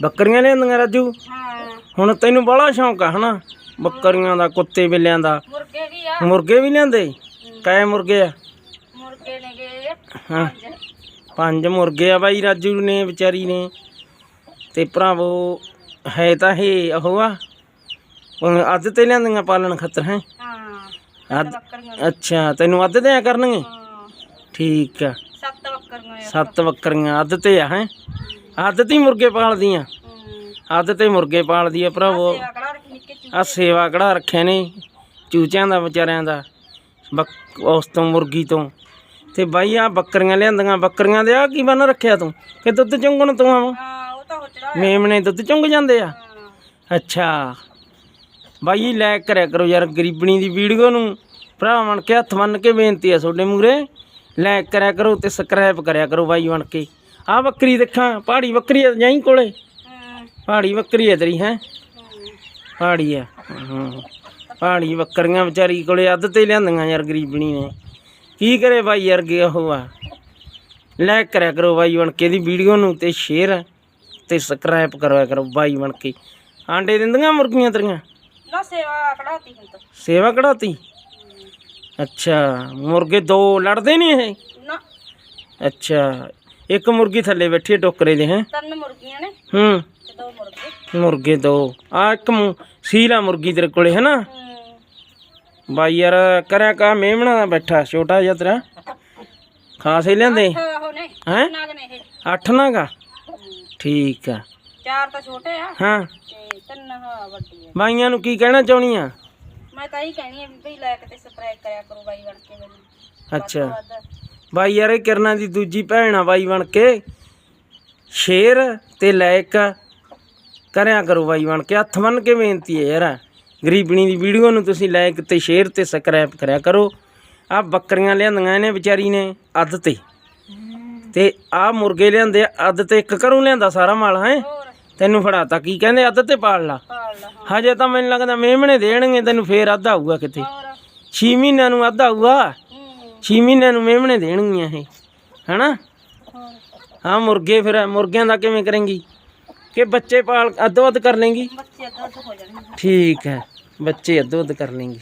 ਬੱਕਰੀਆਂ ਲਿਆਂਦੀਆਂ ਰਾਜੂ? ਹਾਂ। ਹੁਣ ਤੈਨੂੰ ਬੜਾ ਸ਼ੌਂਕ ਆ ਹਨਾ? ਬੱਕਰੀਆਂ ਦਾ ਕੁੱਤੇ ਬਿੱਲਿਆਂ ਦਾ। ਮੁਰਗੇ ਵੀ ਆ। ਮੁਰਗੇ ਵੀ ਲਿਆਂਦੇ? ਕਾਏ ਮੁਰਗੇ ਆ? ਮੁਰਗੇ ਹਾਂ। ਪੰਜ। ਮੁਰਗੇ ਆ ਬਾਈ ਰਾਜੂ ਨੇ ਵਿਚਾਰੀ ਨੇ। ਤੇ ਭਰਾਵੋ ਹੈ ਤਾਂ ਇਹ ਉਹ ਆ। ਉਹ ਅੱਧ ਤੇ ਲਿਆਂਦੀਆਂ ਪਾਲਣ ਖਤਰ ਹੈ? ਹਾਂ। ਅੱਛਾ ਤੈਨੂੰ ਅੱਧ ਤੇ ਆ ਕਰਨਗੇ ਠੀਕ ਆ। ਸੱਤ ਬੱਕਰੀਆਂ ਸੱਤ ਬੱਕਰੀਆਂ ਅੱਧ ਤੇ ਆ ਹੈ? ਅੱਧ ਤੇ ਹੀ ਮੁਰਗੇ ਪਾਲਦੀਆਂ ਹੂੰ ਅੱਧ ਤੇ ਮੁਰਗੇ ਪਾਲਦੀ ਆ ਭਰਾਵੋ। ਰੱਖੀ ਆ ਸੇਵਾ ਕਢਾ ਰੱਖਿਆ ਨੇ ਚੂਚਿਆਂ ਦਾ ਵਿਚਾਰਿਆਂ ਦਾ ਬੱਕ- ਉਸ ਤੋਂ ਮੁਰਗੀ ਤੋਂ। ਤੇ ਬਾਈ ਆ ਬੱਕਰੀਆਂ ਲਿਆਂਦੀਆਂ ਬੱਕਰੀਆਂ ਦੇ ਆ ਕੀ ਬੰਨ ਰੱਖਿਆ ਤੂੰ? ਕਿ ਦੁੱਧ ਚੁੰਗਣ ਤੂੰ ਆਵਾਂ? ਹਾਂ ਉਹ ਤਾਂ ਹੋ ਚੜਾ ਮੇਮਣੇ ਦੁੱਧ ਚੁੰਗ ਜਾਂਦੇ ਆ? ਅੱਛਾ। ਬਾਈ ਲਾਇਕ ਕਰਿਆ ਕਰੋ ਯਾਰ ਗਰੀਬਣੀ ਦੀ ਵੀਡੀਓ ਨੂੰ। ਭਰਾ ਬਣ ਕੇ ਹੱਥ ਬੰਨ ਕੇ ਬੇਨਤੀ ਆ ਤੁਹਾਡੇ ਮੂਰੇ ਲਾਇਕ ਕਰਿਆ ਕਰੋ ਤੇ ਸਬਸਕ੍ਰਾਈਬ ਕਰਿਆ ਕਰੋ ਬਾਈ ਬਣ ਕੇ। ਆ ਬੱਕਰੀ ਦੇਖਾਂ ਪਹਾੜੀ ਬੱਕਰੀ ਆ ਜਾਈ ਕੋਲੇ। ਹਾਂ ਪਹਾੜੀ ਬੱਕਰੀ ਆ ਤੇਰੀ ਹੈ? ਹਾਂ ਪਹਾੜੀ ਆ ਹਾਂ। ਪਹਾੜੀ ਬੱਕਰੀਆਂ ਵਿਚਾਰੀ ਕੋਲੇ ਅੱਧ ਤੇ ਲਿਆਂਦੀਆਂ ਯਾਰ ਗਰੀਬਣੀ ਨੇ। ਕੀ ਕਰੇ ਬਾਈ ਯਾਰ ਗੇ ਉਹ ਆ? ਲਾਇਕ ਕਰਿਆ ਕਰੋ ਬਾਈ ਬਣ ਕੇ ਦੀ ਵੀਡੀਓ ਨੂੰ ਤੇ ਸ਼ੇਅਰ ਤੇ ਸਬਸਕ੍ਰਾਈਬ ਕਰਵਾ ਕਰੋ ਬਾਈ ਬਣ ਕੇ। ਆਂਡੇ ਦਿੰਦੀਆਂ ਮੁਰਗੀਆਂ ਤੇਰੀਆਂ? ਨਾ ਸੇਵਾ ਕਢਾਤੀ ਹੁਣ ਤਾਂ। ਸੇਵਾ ਕਢਾਤੀ? ਅੱਛਾ ਮੁਰਗੇ ਦੋ ਲੜਦੇ ਨਹੀਂ ਇਹ? ਨਾ। ਅੱਛਾ ਇੱਕ ਮੁਰਗੀ ਥੱਲੇ ਬੈਠੀ ਹੈ ਟੋਕਰੇ ਦੇ ਹੈ? ਤਿੰਨ ਮੁਰਗੀਆਂ ਨੇ ਹੂੰ। ਤੇ ਦੋ ਮੁਰਗੇ। ਮੁਰਗੇ ਦੋ। ਆ ਇੱਕ ਮੁ- ਸੀਲਾ ਮੁਰਗੀ ਤੇਰੇ ਕੋਲੇ ਹੈ ਨਾ ਹੂੰ। ਬਾਈ ਯਾਰ ਕਰਿਆ ਕਾ ਮੇਮਣਾ ਦਾ ਬੈਠਾ ਛੋਟਾ ਜਿਹਾ ਤੇਰਾ। ਖਾਸ ਹੀ ਲਿਆਂਦੇ? ਨੇ ਹੈ? ਨਾਗ ਨੇ ਇਹ। ਅੱਠ ਨਾਗਾ ਠੀਕ ਆ। ਚਾਰ ਤਾਂ ਛੋਟੇ ਆ। ਹਾਂ। ਤੇ ਤਿੰਨ ਹਾਂ ਵੱਡੀ ਆ ਬਾਈਆਂ ਨੂੰ ਕੀ ਕਹਿਣਾ ਚਾਹੁੰਦੀ ਆ? ਮੈਂ ਤਾਂ ਇਹੀ ਕਹਿਣੀ ਆ ਵੀ ਭਈ ਲੈ ਕੇ ਤੇ ਸਪਰੇਅ ਕਰਿਆ ਕਰੋ ਬਾਈ ਬਣ ਕੇ ਮੈਨੂੰ ਅੱਛਾ। ਵੱਧ। ਬਾਈ ਯਾਰ ਇਹ ਕਿਰਨਾਂ ਦੀ ਦੂਜੀ ਭੈਣ ਆ ਬਾਈ ਬਣ ਕੇ। ਸ਼ੇਰ ਤੇ ਲਾਇਕ ਕਰਿਆ ਕਰੋ ਬਾਈ ਬਣ ਕੇ। ਹੱਥ ਬੰਨ ਕੇ ਬੇਨਤੀ ਹੈ ਯਾਰ। ਗਰੀਬਣੀ ਦੀ ਵੀਡੀਓ ਨੂੰ ਤੁਸੀਂ ਲਾਇਕ ਤੇ ਸ਼ੇਅਰ ਤੇ ਸਬਸਕ੍ਰਾਈਬ ਕਰਿਆ ਕਰੋ। ਆ ਬੱਕਰੀਆਂ ਲਿਆਂਦੀਆਂ ਇਹਨੇ ਵਿਚਾਰੀ ਨੇ ਅੱਧ ਤੇ। ਤੇ ਆ ਮੁਰਗੇ ਲਿਆਂਦੇ ਅੱਧ ਤੇ ਇੱਕ ਘਰੋਂ ਲਿਆਂਦਾ ਸਾਰਾ ਮਾਲ ਹੈ? ਤੈਨੂੰ ਫੜਾਤਾ। ਕੀ ਕਹਿੰਦੇ? ਅੱਧ ਤੇ ਪਾਲ ਲਾ। ਹਜੇ ਤਾਂ ਮੈਨੂੰ ਲੱਗਦਾ ਮੇਮਣੇ ਦੇਣਗੇ ਤੈਨੂੰ ਫੇਰ ਅੱਧ ਆਊਗਾ ਕਿਤੇ। ਹੋਰ। 6 ਮਹੀਨਿਆਂ ਨੂੰ ਅੱਧ ਆਊਗਾ। 6 ਮਹੀਨਿਆਂ ਨੂੰ ਮੇਮਣੇ ਦੇਣਗੀਆਂ ਇਹ ਹੈਨਾ? ਹਾਂ ਮੁਰਗੇ ਫਿਰ ਮੁਰਗਿਆਂ ਦਾ ਕਿਵੇਂ ਕਰੇਂਗੀ? ਕਿ ਬੱਚੇ ਪਾਲ ਅੱਧੋ ਅੱਧ ਕਰ ਲੇਂਗੀ? ਬੱਚੇ ਦੁੱਧ ਹੋ ਜਾਣਗੇ। ਠੀਕ ਹੈ ਬੱਚੇ ਅੱਧੋ ਅੱਧ ਕਰ ਲੇਂਗੀ।